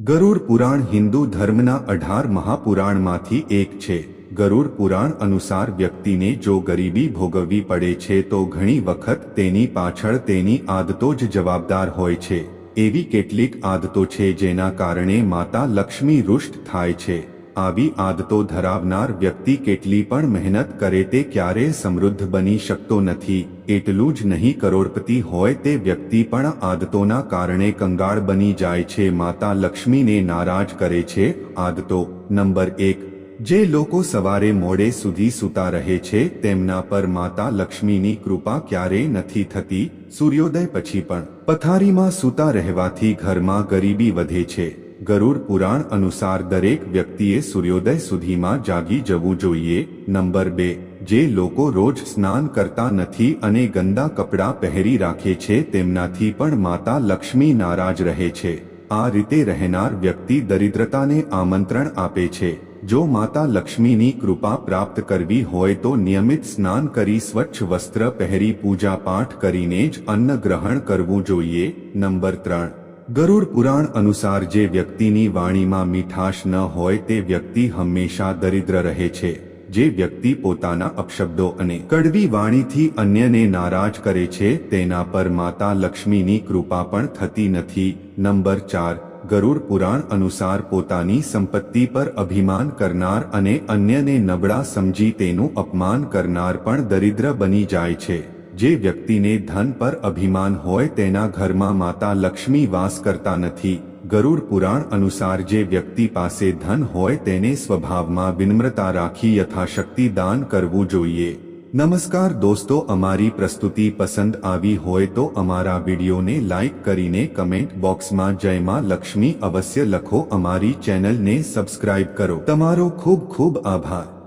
ગરુડ પુરાણ હિન્દુ ધર્મના અઢાર મહાપુરાણમાંથી એક છે. ગરુડ પુરાણ અનુસાર વ્યક્તિને જો ગરીબી ભોગવવી પડે છે તો ઘણી વખત તેની પાછળ તેની આદતો જ જવાબદાર હોય છે. એવી કેટલીક આદતો છે જેના કારણે માતા લક્ષ્મી રુષ્ટ થાય છે. આવી આદતો ધરાવનાર વ્યક્તિ કેટલી પણ મહેનત કરે તે ક્યારેય સમૃદ્ધ બની શકતો નથી. એટલું જ નહીં કરોડપતિ હોય તે વ્યક્તિ પણ આદતોના કારણે કંગાળ બની જાય છે. માતા લક્ષ્મીને નારાજ કરે છે આદતો. નંબર એક. જે લોકો સવારે મોડે સુધી સૂતા રહે છે તેમના પર માતા લક્ષ્મીની કૃપા ક્યારેય નથી થતી. સૂર્યોદય પછી પણ પથારીમાં સૂતા રહેવાથી ઘરમાં ગરીબી વધે છે. ગરુડ પુરાણ અનુસાર દરેક વ્યક્તિએ સૂર્યોદય સુધીમાં જાગી જવું જોઈએ. નંબર બે, જે લોકો રોજ સ્નાન કરતા નથી અને ગંદા કપડાં પહેરી રાખે છે, તેમનાથી પણ માતા લક્ષ્મી નારાજ રહે છે. આ રીતે રહેનાર વ્યક્તિ દરિદ્રતાને આમંત્રણ આપે છે. જો માતા લક્ષ્મીની કૃપા પ્રાપ્ત કરવી હોય તો નિયમિત સ્નાન કરી સ્વચ્છ વસ્ત્ર પહેરી પૂજા પાઠ કરીને જ અન્ન ગ્રહણ કરવું જોઈએ. નંબર ત્રણ ગરુડ પુરાણ અનુસાર જે વ્યક્તિની વાણીમાં મીઠાશ ન હોય તે વ્યક્તિ હંમેશા દરિદ્ર રહે છે. જે વ્યક્તિ પોતાના અપશબ્દો અને કડવી વાણીથી અન્યને નારાજ કરે છે, તેના પર માતા લક્ષ્મીની કૃપા પણ થતી નથી. નંબર ચાર, ગરુડ પુરાણ અનુસાર પોતાની સંપત્તિ પર અભિમાન કરનાર અને અન્યને નબળા સમજી તેનું અપમાન કરનાર પણ દરિદ્ર બની જાય છે. જે વ્યક્તિને ધન પર અભિમાન હોય તેના ઘરમાં માતા લક્ષ્મી વાસ કરતા નથી. ગરુડ પુરાણ અનુસાર જે વ્યક્તિ પાસે ધન હોય તેને સ્વભાવમાં વિનમ્રતા રાખી યથાશક્તિ દાન કરવું જોઈએ. નમસ્કાર દોસ્તો, અમારી પ્રસ્તુતિ પસંદ આવી હોય તો અમારા વિડીયોને લાઇક કરીને કમેન્ટ બોક્સમાં જયમાં લક્ષ્મી અવશ્ય લખો, અમારી ચેનલને સબસ્ક્રાઇબ કરો. તમારો ખૂબ ખૂબ આભાર.